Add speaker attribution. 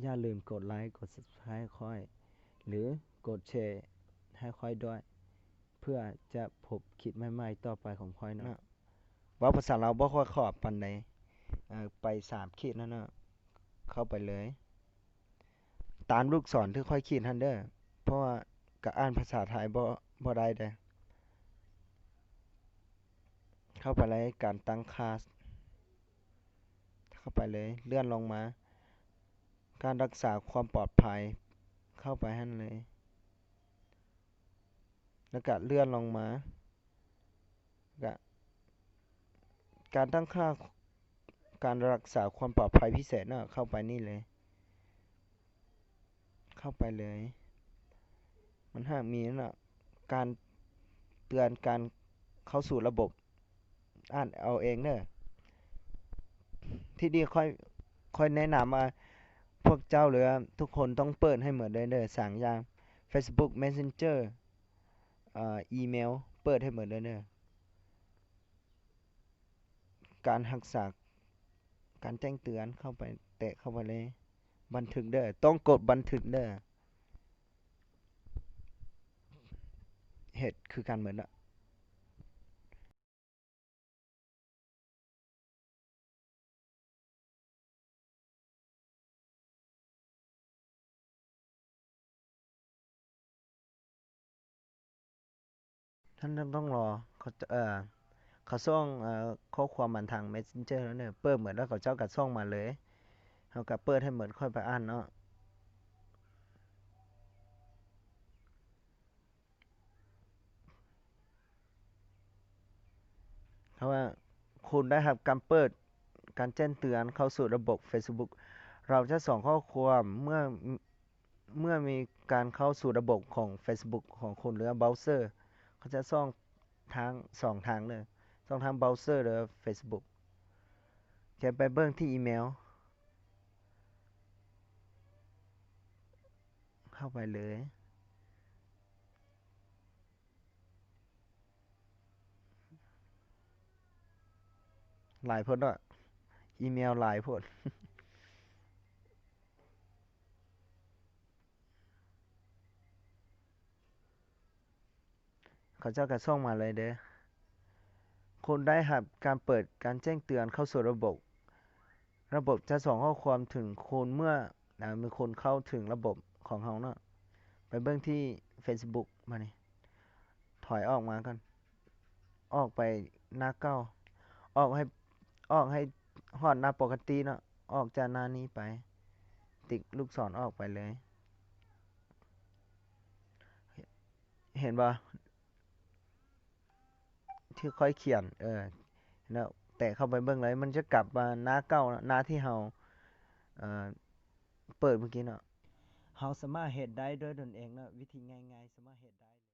Speaker 1: อย่าลืมกดไลค์กด Subscribe ให้ข้อย หรือกดแชร์ให้ข้อยด้วย เพื่อจะพบคลิปใหม่ๆต่อไปของข้อยเนาะว้าภาษาลาบ่ค่อยคล่องปานใดเอ่อไป3ขีดนั่นเนาะเข้าไปเลย ตามลูกศรที่ข้อยขีดหั้นเด้อเพราะว่าก็อ่านภาษาไทยบ่บ่ได้เดะเข้าไปเลยการตั้งค่าสเข้าไปเลยเลื่อนลงมา การรักษาความปลอดภัย เข้าไปหั้นเลย แล้วก็เลื่อนลงมาก็การตั้งค่าการรักษาความปลอดภัยพิเศษเนาะเข้าไปนี่เลย เข้าไปเลย มันห้ากมีน่ะการเตือนการเข้าสู่ระบบ อ่านเอาเองเด้อที่นี่ข้อยข้อยแนะนำว่า พวกเจ้าหรือว่าทุกคนต้องเปิดให้เหมดเลยเด้อ3อย่าง Facebook Messenger อ่าอีเมล เปิดให้เหมดเลยเด้อการรักษาการแจ้งเตือนเข้าไปแตะเข้าไปเลย บันทึกเด้อต้องกดบันทึกเด้อเฮ็ดคือกันเบิดเนาะ ท่านต้องรอเขาเอ่อเขาส่งเอ่อข้อความมาทาง Messenger แล้วเด้อเปิดเหมดแล้วเขาเจ้าก็ส่งมาเลยเราก็เปิดให้เหมดค่อยไปอ่านเนาะเพราะว่าคุณได้รับการเปิดการแจ้งเตือนเข้าสู่ระบบ Facebook เราจะส่งข้อความเมื่อเมื่อมีการเข้าสู่ระบบของ Facebook ของคุณหรือเบราว์เซอร์ เขาจะส่องทาง2ทางเลยส่งทางเบราว์เซอร์หรือ Facebook จะไปเบิ่งที่อีเมล เข้าไปเลยหลายพดเนาะอีเมลหลายพด เขาเจ้าก็ส่งมาเลยเด้อคุณได้รับการเปิดการแจ้งเตือนเข้าสู่ระบบ ระบบจะส่งข้อความถึงคุณเมื่อมีคนเข้าถึงระบบของเราเนาะไปเบิ่งที่ Facebook มานี่ถอยออกมาก่อนออกไปหน้าเก่าออกให้ออกให้ฮอดหน้าปกติเนาะออกจากหน้านี้ไป ติ๊กลูกศรออกไปเลย เห็นบ่ ที่ค่อยเขียน เออแล้วแต่เข้าไปเบื้องเลยมันจะกลับมาหน้าเก่าหน้าที่เราเอ่อเปิดเมื่อกี้เนาะเฮาสามารถเฮ็ดได้ด้วยตนเองเนาะวิธีง่ายๆสามารถเฮ็ดได้